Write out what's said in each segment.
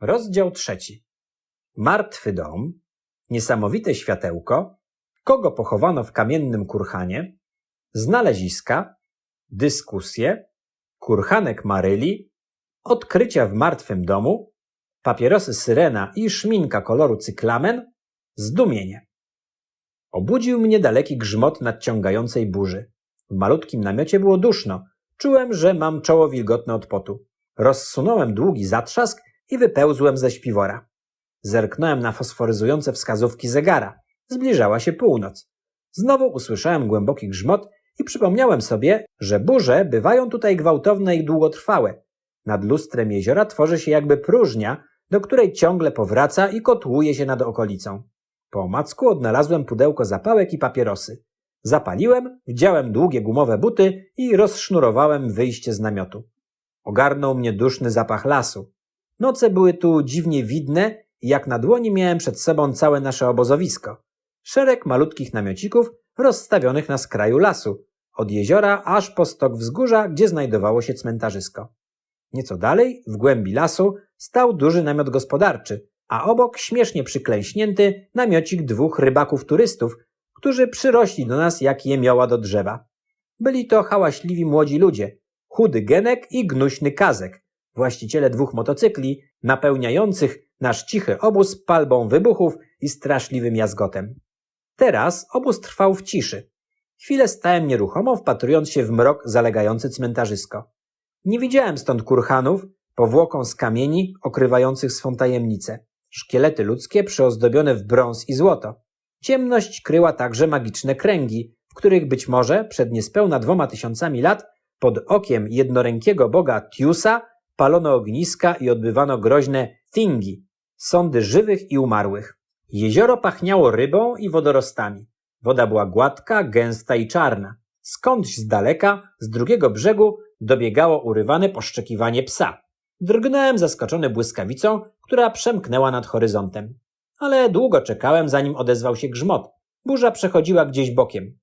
Rozdział trzeci. Martwy dom, niesamowite światełko, kogo pochowano w kamiennym kurhanie, znaleziska, dyskusje, kurhanek Maryli, odkrycia w martwym domu, papierosy syrena i szminka koloru cyklamen, zdumienie. Obudził mnie daleki grzmot nadciągającej burzy. W malutkim namiocie było duszno. Czułem, że mam czoło wilgotne od potu. Rozsunąłem długi zatrzask i wypełzłem ze śpiwora. Zerknąłem na fosforyzujące wskazówki zegara. Zbliżała się północ. Znowu usłyszałem głęboki grzmot i przypomniałem sobie, że burze bywają tutaj gwałtowne i długotrwałe. Nad lustrem jeziora tworzy się jakby próżnia, do której ciągle powraca i kotłuje się nad okolicą. Po omacku odnalazłem pudełko zapałek i papierosy. Zapaliłem, wdziałem długie gumowe buty i rozsznurowałem wyjście z namiotu. Ogarnął mnie duszny zapach lasu. Noce były tu dziwnie widne jak na dłoni miałem przed sobą całe nasze obozowisko. Szereg malutkich namiocików rozstawionych na skraju lasu, od jeziora aż po stok wzgórza, gdzie znajdowało się cmentarzysko. Nieco dalej, w głębi lasu, stał duży namiot gospodarczy, a obok śmiesznie przyklęśnięty namiocik dwóch rybaków turystów, którzy przyrośli do nas jak jemioła do drzewa. Byli to hałaśliwi młodzi ludzie, chudy Genek i gnuśny Kazek, właściciele dwóch motocykli, napełniających nasz cichy obóz palbą wybuchów i straszliwym jazgotem. Teraz obóz trwał w ciszy. Chwilę stałem nieruchomo, wpatrując się w mrok zalegający cmentarzysko. Nie widziałem stąd kurhanów, powłoką z kamieni okrywających swą tajemnicę. Szkielety ludzkie przyozdobione w brąz i złoto. Ciemność kryła także magiczne kręgi, w których być może przed niespełna dwoma tysiącami lat pod okiem jednorękiego boga Tiusa palono ogniska i odbywano groźne tingi, sądy żywych i umarłych. Jezioro pachniało rybą i wodorostami. Woda była gładka, gęsta i czarna. Skądś z daleka, z drugiego brzegu, dobiegało urywane poszczekiwanie psa. Drgnąłem zaskoczony błyskawicą, która przemknęła nad horyzontem. Ale długo czekałem, zanim odezwał się grzmot. Burza przechodziła gdzieś bokiem.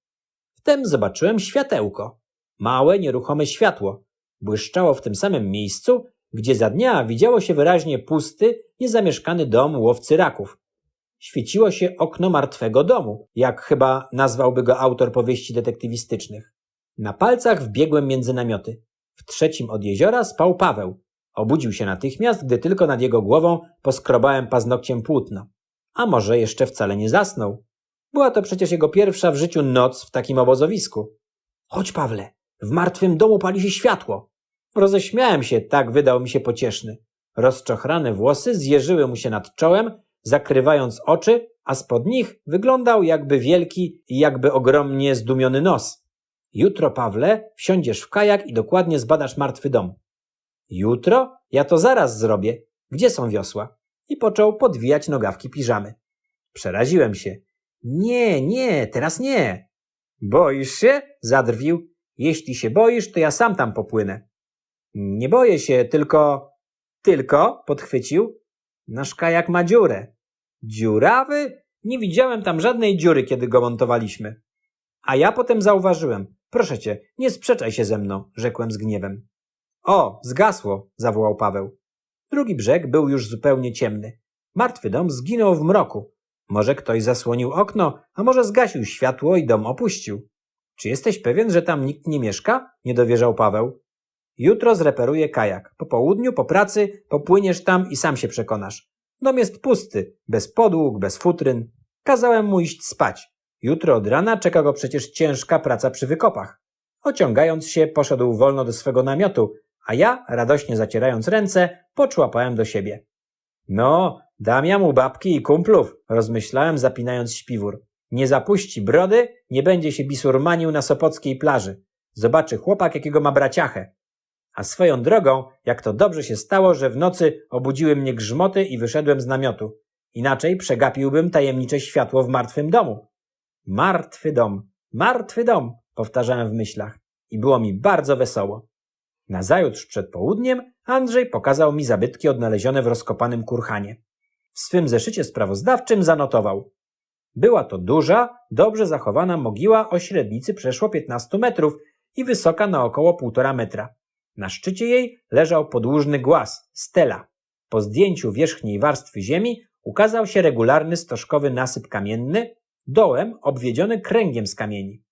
Wtem zobaczyłem światełko. Małe, nieruchome światło. Błyszczało w tym samym miejscu, gdzie za dnia widziało się wyraźnie pusty, niezamieszkany dom łowcy raków. Świeciło się okno martwego domu, jak chyba nazwałby go autor powieści detektywistycznych. Na palcach wbiegłem między namioty. W trzecim od jeziora spał Paweł. Obudził się natychmiast, gdy tylko nad jego głową poskrobałem paznokciem płótno. A może jeszcze wcale nie zasnął. Była to przecież jego pierwsza w życiu noc w takim obozowisku. Chodź, Pawle, w martwym domu pali się światło. Roześmiałem się, tak wydał mi się pocieszny. Rozczochrane włosy zjeżyły mu się nad czołem, zakrywając oczy, a spod nich wyglądał jakby wielki i jakby ogromnie zdumiony nos. Jutro, Pawle, wsiądziesz w kajak i dokładnie zbadasz martwy dom. Jutro? Ja to zaraz zrobię. Gdzie są wiosła? I począł podwijać nogawki piżamy. Przeraziłem się. Nie, nie, teraz nie. Boisz się? Zadrwił. Jeśli się boisz, to ja sam tam popłynę. Nie boję się, tylko... Tylko, podchwycił. Nasz kajak ma dziurę. Dziurawy? Nie widziałem tam żadnej dziury, kiedy go montowaliśmy. A ja potem zauważyłem. Proszę cię, nie sprzeczaj się ze mną, rzekłem z gniewem. O, zgasło, zawołał Paweł. Drugi brzeg był już zupełnie ciemny. Martwy dom zginął w mroku. Może ktoś zasłonił okno, a może zgasił światło i dom opuścił. Czy jesteś pewien, że tam nikt nie mieszka? Nie dowierzał Paweł. Jutro zreperuję kajak. Po południu, po pracy, popłyniesz tam i sam się przekonasz. Dom jest pusty, bez podłóg, bez futryn. Kazałem mu iść spać. Jutro od rana czeka go przecież ciężka praca przy wykopach. Ociągając się, poszedł wolno do swego namiotu, a ja, radośnie zacierając ręce, poczłapałem do siebie. No, dam ja mu babki i kumplów, rozmyślałem, zapinając śpiwór. Nie zapuści brody, nie będzie się bisurmanił na sopockiej plaży. Zobaczy chłopak, jakiego ma braciachę. A swoją drogą, jak to dobrze się stało, że w nocy obudziły mnie grzmoty i wyszedłem z namiotu. Inaczej przegapiłbym tajemnicze światło w martwym domu. Martwy dom, martwy dom, powtarzałem w myślach. I było mi bardzo wesoło. Nazajutrz przed południem Andrzej pokazał mi zabytki odnalezione w rozkopanym kurhanie. W swym zeszycie sprawozdawczym zanotował. Była to duża, dobrze zachowana mogiła o średnicy przeszło 15 metrów i wysoka na około półtora metra. Na szczycie jej leżał podłużny głaz, stela. Po zdjęciu wierzchniej warstwy ziemi ukazał się regularny stożkowy nasyp kamienny, dołem obwiedziony kręgiem z kamieni.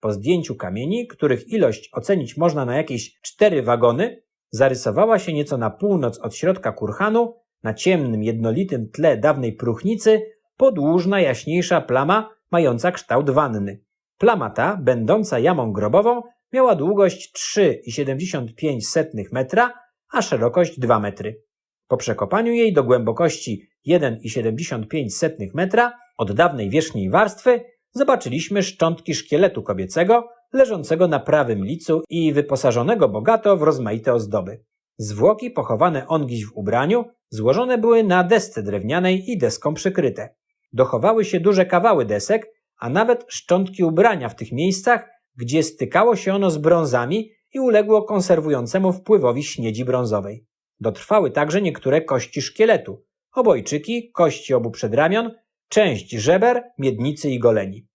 Po zdjęciu kamieni, których ilość ocenić można na jakieś cztery wagony, zarysowała się nieco na północ od środka kurhanu, na ciemnym, jednolitym tle dawnej próchnicy, podłużna, jaśniejsza plama mająca kształt wanny. Plama ta, będąca jamą grobową, miała długość 3,75 metra, a szerokość 2 metry. Po przekopaniu jej do głębokości 1,75 metra od dawnej wierzchniej warstwy zobaczyliśmy szczątki szkieletu kobiecego leżącego na prawym licu i wyposażonego bogato w rozmaite ozdoby. Zwłoki pochowane ongiś w ubraniu złożone były na desce drewnianej i deską przykryte. Dochowały się duże kawały desek, a nawet szczątki ubrania w tych miejscach, gdzie stykało się ono z brązami i uległo konserwującemu wpływowi śniedzi brązowej. Dotrwały także niektóre kości szkieletu, obojczyki, kości obu przedramion, część żeber, miednicy i goleni.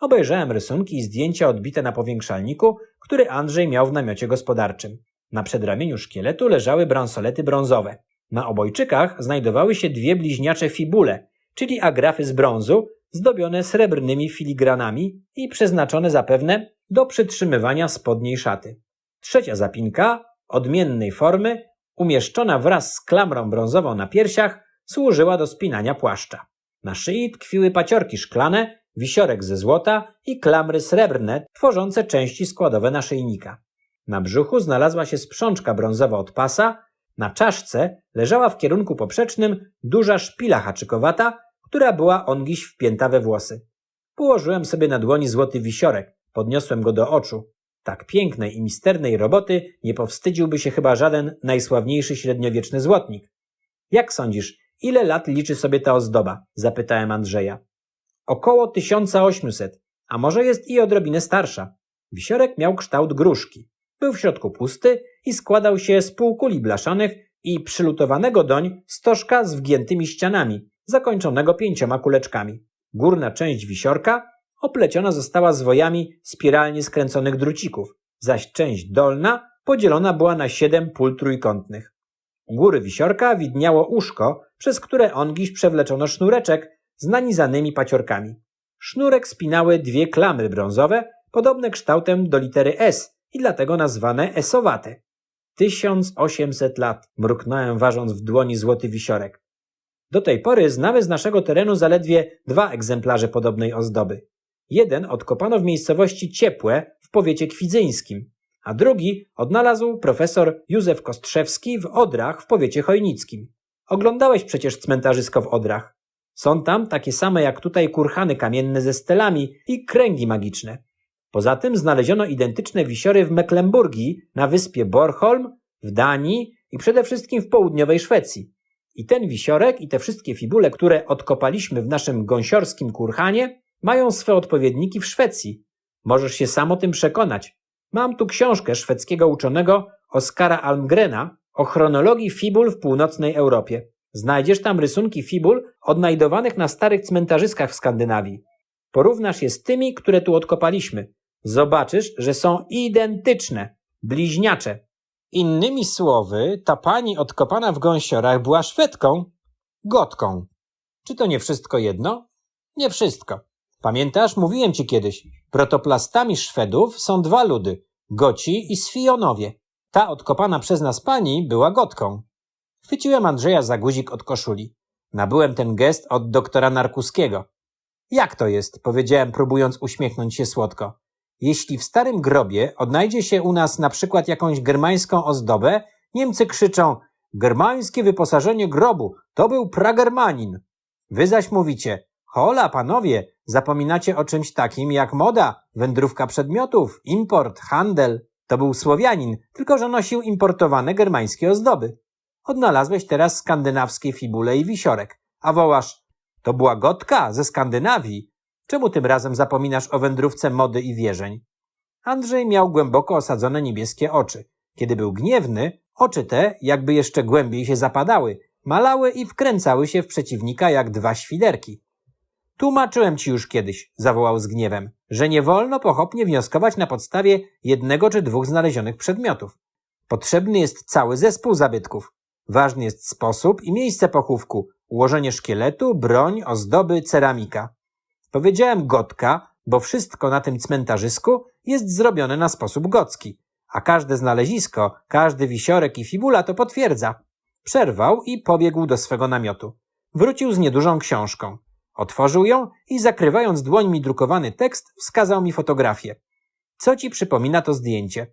Obejrzałem rysunki i zdjęcia odbite na powiększalniku, który Andrzej miał w namiocie gospodarczym. Na przedramieniu szkieletu leżały bransolety brązowe. Na obojczykach znajdowały się dwie bliźniacze fibule, czyli agrafy z brązu, zdobione srebrnymi filigranami i przeznaczone zapewne do przytrzymywania spodniej szaty. Trzecia zapinka, odmiennej formy, umieszczona wraz z klamrą brązową na piersiach, służyła do spinania płaszcza. Na szyi tkwiły paciorki szklane, wisiorek ze złota i klamry srebrne, tworzące części składowe naszyjnika. Na brzuchu znalazła się sprzączka brązowa od pasa, na czaszce leżała w kierunku poprzecznym duża szpila haczykowata, która była ongiś wpięta we włosy. Położyłem sobie na dłoni złoty wisiorek, podniosłem go do oczu. Tak pięknej i misternej roboty nie powstydziłby się chyba żaden najsławniejszy średniowieczny złotnik. Jak sądzisz, ile lat liczy sobie ta ozdoba? zapytałem Andrzeja. Około 1800, a może jest i odrobinę starsza. Wisiorek miał kształt gruszki. Był w środku pusty i składał się z półkuli blaszanych i przylutowanego doń stożka z wgiętymi ścianami, zakończonego pięcioma kuleczkami. Górna część wisiorka opleciona została zwojami spiralnie skręconych drucików, zaś część dolna podzielona była na siedem pól trójkątnych. U góry wisiorka widniało uszko, przez które ongiś przewleczono sznureczek z nanizanymi paciorkami. Sznurek spinały dwie klamry brązowe, podobne kształtem do litery S i dlatego nazwane esowate. Tysiąc osiemset lat, mruknąłem ważąc w dłoni złoty wisiorek. Do tej pory znamy z naszego terenu zaledwie dwa egzemplarze podobnej ozdoby. Jeden odkopano w miejscowości Ciepłe w powiecie kwidzyńskim, a drugi odnalazł profesor Józef Kostrzewski w Odrach w powiecie chojnickim. Oglądałeś przecież cmentarzysko w Odrach. Są tam takie same jak tutaj kurhany kamienne ze stelami i kręgi magiczne. Poza tym znaleziono identyczne wisiory w Mecklenburgii, na wyspie Bornholm, w Danii i przede wszystkim w południowej Szwecji. I ten wisiorek i te wszystkie fibule, które odkopaliśmy w naszym gąsiorskim kurhanie, mają swe odpowiedniki w Szwecji. Możesz się sam o tym przekonać. Mam tu książkę szwedzkiego uczonego Oskara Almgrena o chronologii fibul w północnej Europie. Znajdziesz tam rysunki fibul odnajdowanych na starych cmentarzyskach w Skandynawii. Porównasz je z tymi, które tu odkopaliśmy. Zobaczysz, że są identyczne, bliźniacze. Innymi słowy, ta pani odkopana w gąsiorach była Szwedką, Gotką. Czy to nie wszystko jedno? Nie wszystko. Pamiętasz, mówiłem ci kiedyś, protoplastami Szwedów są dwa ludy, Goci i Sfionowie. Ta odkopana przez nas pani była Gotką. Chwyciłem Andrzeja za guzik od koszuli. Nabyłem ten gest od doktora Narkuskiego. Jak to jest? powiedziałem, próbując uśmiechnąć się słodko. Jeśli w starym grobie odnajdzie się u nas na przykład jakąś germańską ozdobę, Niemcy krzyczą Germańskie wyposażenie grobu, to był pragermanin. Wy zaś mówicie, hola panowie, zapominacie o czymś takim jak moda, wędrówka przedmiotów, import, handel. To był Słowianin, tylko że nosił importowane germańskie ozdoby. Odnalazłeś teraz skandynawskie fibule i wisiorek, a wołasz, to była gotka ze Skandynawii. Czemu tym razem zapominasz o wędrówce mody i wierzeń? Andrzej miał głęboko osadzone niebieskie oczy. Kiedy był gniewny, oczy te, jakby jeszcze głębiej się zapadały, malały i wkręcały się w przeciwnika jak dwa świderki. Tłumaczyłem ci już kiedyś, zawołał z gniewem, że nie wolno pochopnie wnioskować na podstawie jednego czy dwóch znalezionych przedmiotów. Potrzebny jest cały zespół zabytków. Ważny jest sposób i miejsce pochówku, ułożenie szkieletu, broń, ozdoby, ceramika. Powiedziałem gotka, bo wszystko na tym cmentarzysku jest zrobione na sposób gocki, a każde znalezisko, każdy wisiorek i fibula to potwierdza. Przerwał i pobiegł do swego namiotu. Wrócił z niedużą książką. Otworzył ją i zakrywając dłońmi drukowany tekst, wskazał mi fotografię. Co ci przypomina to zdjęcie?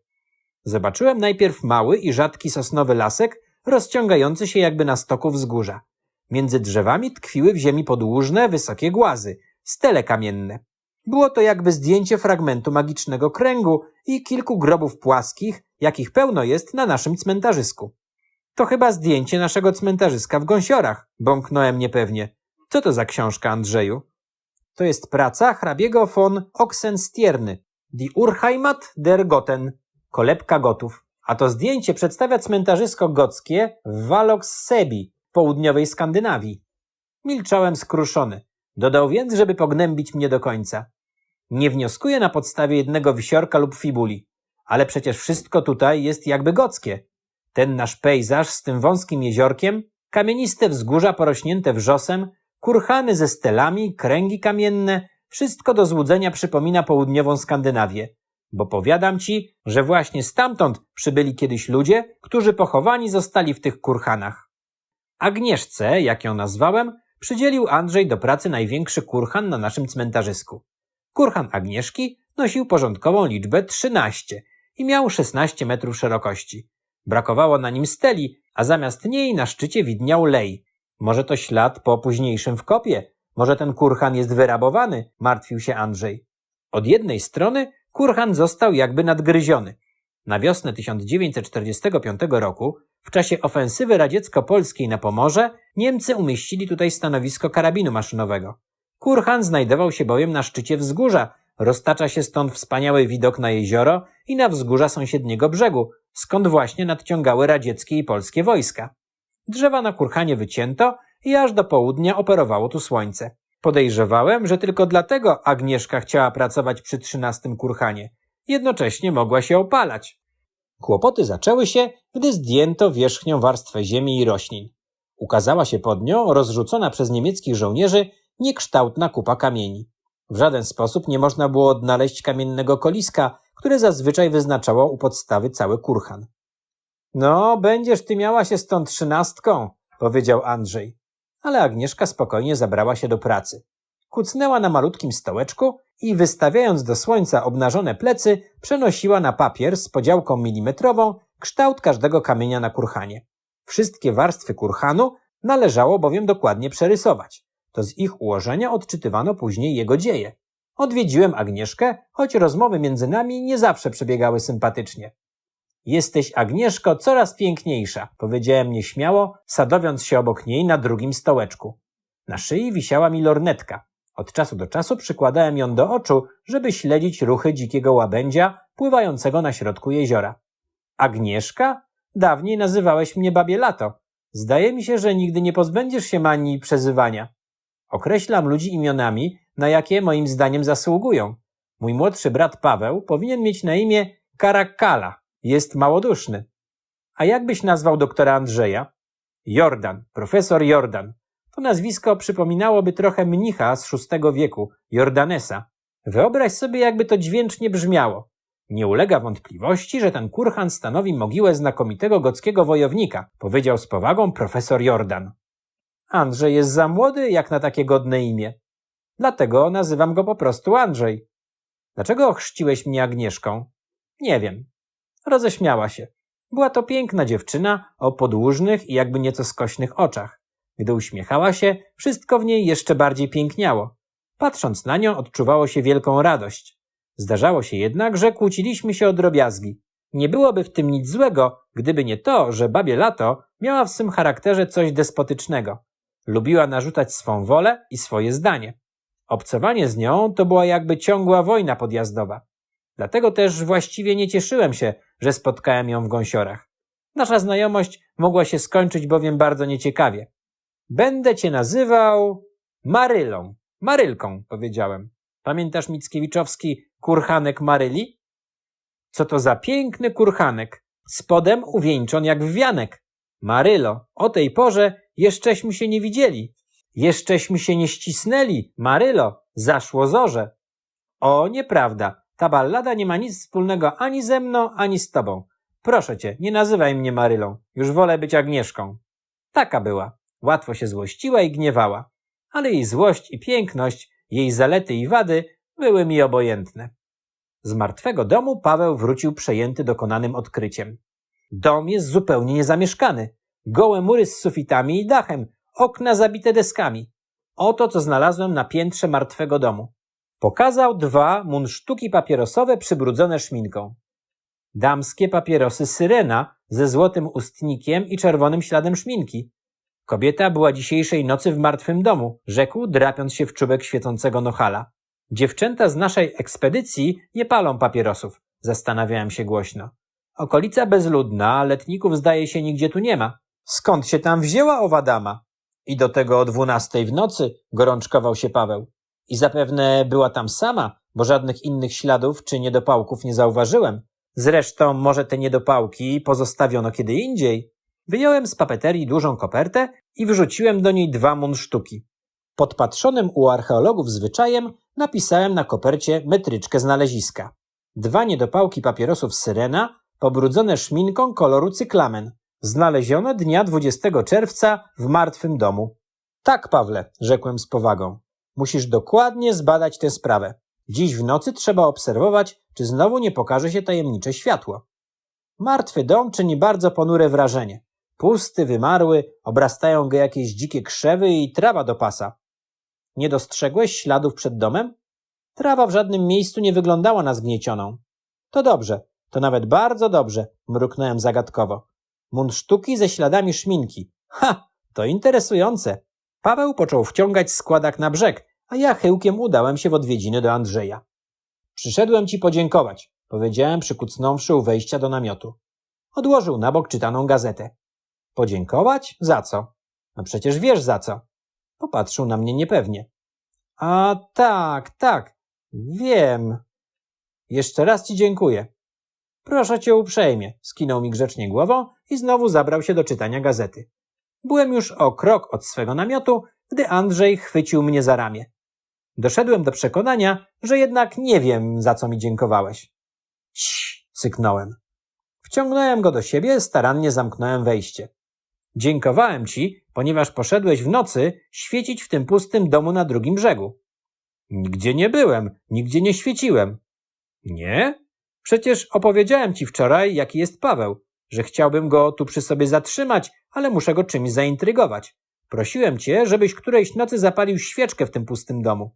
Zobaczyłem najpierw mały i rzadki sosnowy lasek, rozciągający się jakby na stoku wzgórza. Między drzewami tkwiły w ziemi podłużne, wysokie głazy, stele kamienne. Było to jakby zdjęcie fragmentu magicznego kręgu i kilku grobów płaskich, jakich pełno jest na naszym cmentarzysku. To chyba zdjęcie naszego cmentarzyska w Gąsiorach, bąknąłem niepewnie. Co to za książka, Andrzeju? To jest praca hrabiego von Oxenstierny, Die Urheimat der Goten, kolebka gotów. A to zdjęcie przedstawia cmentarzysko gockie w Walox-Sebi, w południowej Skandynawii. Milczałem skruszony. Dodał więc, żeby pognębić mnie do końca. Nie wnioskuję na podstawie jednego wisiorka lub fibuli, ale przecież wszystko tutaj jest jakby gockie. Ten nasz pejzaż z tym wąskim jeziorkiem, kamieniste wzgórza porośnięte wrzosem, kurhany ze stelami, kręgi kamienne, wszystko do złudzenia przypomina południową Skandynawię. Bo powiadam ci, że właśnie stamtąd przybyli kiedyś ludzie, którzy pochowani zostali w tych kurhanach. Agnieszce, jak ją nazwałem, przydzielił Andrzej do pracy największy kurhan na naszym cmentarzysku. Kurhan Agnieszki nosił porządkową liczbę 13 i miał 16 metrów szerokości. Brakowało na nim steli, a zamiast niej na szczycie widniał lej. Może to ślad po późniejszym wkopie? Może ten kurhan jest wyrabowany? Martwił się Andrzej. Od jednej strony kurhan został jakby nadgryziony. Na wiosnę 1945 roku, w czasie ofensywy radziecko-polskiej na Pomorze, Niemcy umieścili tutaj stanowisko karabinu maszynowego. Kurhan znajdował się bowiem na szczycie wzgórza, roztacza się stąd wspaniały widok na jezioro i na wzgórza sąsiedniego brzegu, skąd właśnie nadciągały radzieckie i polskie wojska. Drzewa na kurhanie wycięto i aż do południa operowało tu słońce. Podejrzewałem, że tylko dlatego Agnieszka chciała pracować przy trzynastym kurhanie. Jednocześnie mogła się opalać. Kłopoty zaczęły się, gdy zdjęto wierzchnią warstwę ziemi i roślin. Ukazała się pod nią, rozrzucona przez niemieckich żołnierzy, niekształtna kupa kamieni. W żaden sposób nie można było odnaleźć kamiennego koliska, które zazwyczaj wyznaczało u podstawy cały kurhan. No, będziesz ty miała się z tą trzynastką, powiedział Andrzej. Ale Agnieszka spokojnie zabrała się do pracy. Kucnęła na malutkim stołeczku i wystawiając do słońca obnażone plecy, przenosiła na papier z podziałką milimetrową kształt każdego kamienia na kurhanie. Wszystkie warstwy kurhanu należało bowiem dokładnie przerysować. To z ich ułożenia odczytywano później jego dzieje. Odwiedziłem Agnieszkę, choć rozmowy między nami nie zawsze przebiegały sympatycznie. Jesteś, Agnieszko, coraz piękniejsza, powiedziałem nieśmiało, sadowiąc się obok niej na drugim stołeczku. Na szyi wisiała mi lornetka. Od czasu do czasu przykładałem ją do oczu, żeby śledzić ruchy dzikiego łabędzia pływającego na środku jeziora. Agnieszka? Dawniej nazywałeś mnie babie lato. Zdaje mi się, że nigdy nie pozbędziesz się manii przezywania. Określam ludzi imionami, na jakie moim zdaniem zasługują. Mój młodszy brat Paweł powinien mieć na imię Karakala. Jest małoduszny. A jak byś nazwał doktora Andrzeja? Jordan, profesor Jordan. To nazwisko przypominałoby trochę mnicha z VI wieku, Jordanesa. Wyobraź sobie, jakby to dźwięcznie brzmiało. Nie ulega wątpliwości, że ten kurhan stanowi mogiłę znakomitego gockiego wojownika, powiedział z powagą profesor Jordan. Andrzej jest za młody, jak na takie godne imię. Dlatego nazywam go po prostu Andrzej. Dlaczego ochrzciłeś mnie Agnieszką? Nie wiem. Roześmiała się. Była to piękna dziewczyna o podłużnych i jakby nieco skośnych oczach. Gdy uśmiechała się, wszystko w niej jeszcze bardziej piękniało. Patrząc na nią, odczuwało się wielką radość. Zdarzało się jednak, że kłóciliśmy się o drobiazgi. Nie byłoby w tym nic złego, gdyby nie to, że babie lato miała w swym charakterze coś despotycznego. Lubiła narzucać swą wolę i swoje zdanie. Obcowanie z nią to była jakby ciągła wojna podjazdowa. Dlatego też właściwie nie cieszyłem się, że spotkałem ją w gąsiorach. Nasza znajomość mogła się skończyć bowiem bardzo nieciekawie. Będę cię nazywał Marylą. Marylką, powiedziałem. Pamiętasz Mickiewiczowski kurhanek Maryli? Co to za piękny kurhanek, spodem uwieńczon jak wianek. Marylo, o tej porze jeszcześmy się nie widzieli. Jeszcześmy się nie ścisnęli, Marylo, zaszło zorze. O, nieprawda. Ta ballada nie ma nic wspólnego ani ze mną, ani z tobą. Proszę cię, nie nazywaj mnie Marylą. Już wolę być Agnieszką. Taka była. Łatwo się złościła i gniewała. Ale jej złość i piękność, jej zalety i wady były mi obojętne. Z martwego domu Paweł wrócił przejęty dokonanym odkryciem. Dom jest zupełnie niezamieszkany. Gołe mury z sufitami i dachem, okna zabite deskami. Oto co znalazłem na piętrze martwego domu. Pokazał dwa munsztuki papierosowe przybrudzone szminką. Damskie papierosy Syrena ze złotym ustnikiem i czerwonym śladem szminki. Kobieta była dzisiejszej nocy w martwym domu, rzekł, drapiąc się w czubek świecącego nohala. Dziewczęta z naszej ekspedycji nie palą papierosów, zastanawiałem się głośno. Okolica bezludna, letników zdaje się nigdzie tu nie ma. Skąd się tam wzięła owa dama? I do tego o dwunastej w nocy, gorączkował się Paweł. I zapewne była tam sama, bo żadnych innych śladów czy niedopałków nie zauważyłem. Zresztą może te niedopałki pozostawiono kiedy indziej. Wyjąłem z papeterii dużą kopertę i wrzuciłem do niej dwa munsztuki. Podpatrzonym u archeologów zwyczajem napisałem na kopercie metryczkę znaleziska. Dwa niedopałki papierosów Syrena, pobrudzone szminką koloru cyklamen. Znalezione dnia 20 czerwca w martwym domu. Tak, Pawle, rzekłem z powagą. Musisz dokładnie zbadać tę sprawę. Dziś w nocy trzeba obserwować, czy znowu nie pokaże się tajemnicze światło. Martwy dom czyni bardzo ponure wrażenie. Pusty, wymarły, obrastają go jakieś dzikie krzewy i trawa do pasa. Nie dostrzegłeś śladów przed domem? Trawa w żadnym miejscu nie wyglądała na zgniecioną. To dobrze, to nawet bardzo dobrze, mruknąłem zagadkowo. Mundsztuki ze śladami szminki. Ha, to interesujące. Paweł począł wciągać składak na brzeg, a ja chyłkiem udałem się w odwiedziny do Andrzeja. Przyszedłem ci podziękować, powiedziałem przykucnąwszy u wejścia do namiotu. Odłożył na bok czytaną gazetę. Podziękować? Za co? No przecież wiesz za co. Popatrzył na mnie niepewnie. A tak, tak, wiem. Jeszcze raz ci dziękuję. Proszę cię uprzejmie, skinął mi grzecznie głową i znowu zabrał się do czytania gazety. Byłem już o krok od swego namiotu, gdy Andrzej chwycił mnie za ramię. Doszedłem do przekonania, że jednak nie wiem, za co mi dziękowałeś. Cii, syknąłem. Wciągnąłem go do siebie, starannie zamknąłem wejście. Dziękowałem ci, ponieważ poszedłeś w nocy świecić w tym pustym domu na drugim brzegu. Nigdzie nie byłem, nigdzie nie świeciłem. Nie? Przecież opowiedziałem ci wczoraj, jaki jest Paweł, że chciałbym go tu przy sobie zatrzymać, ale muszę go czymś zaintrygować. Prosiłem cię, żebyś którejś nocy zapalił świeczkę w tym pustym domu.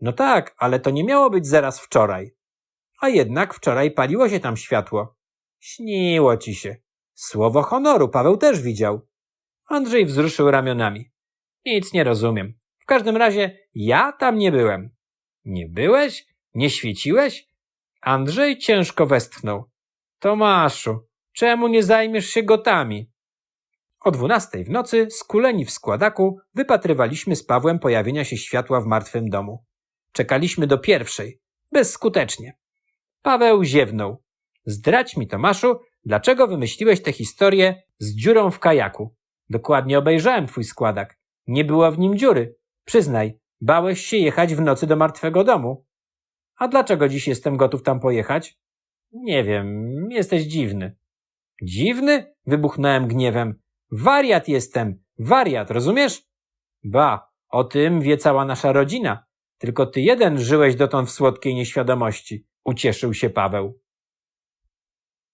No tak, ale to nie miało być zaraz wczoraj. A jednak wczoraj paliło się tam światło. Śniło ci się. Słowo honoru Paweł też widział. Andrzej wzruszył ramionami. Nic nie rozumiem. W każdym razie ja tam nie byłem. Nie byłeś? Nie świeciłeś? Andrzej ciężko westchnął. Tomaszu, czemu nie zajmiesz się gotami? O dwunastej w nocy, skuleni w składaku, wypatrywaliśmy z Pawłem pojawienia się światła w martwym domu. Czekaliśmy do pierwszej. Bezskutecznie. Paweł ziewnął. Zdrać mi, Tomaszu, dlaczego wymyśliłeś tę historię z dziurą w kajaku? Dokładnie obejrzałem twój składak. Nie było w nim dziury. Przyznaj, bałeś się jechać w nocy do martwego domu. A dlaczego dziś jestem gotów tam pojechać? Nie wiem, jesteś dziwny. Dziwny? Wybuchnąłem gniewem. Wariat jestem, wariat, rozumiesz? Ba, o tym wie cała nasza rodzina. Tylko ty jeden żyłeś dotąd w słodkiej nieświadomości. Ucieszył się Paweł.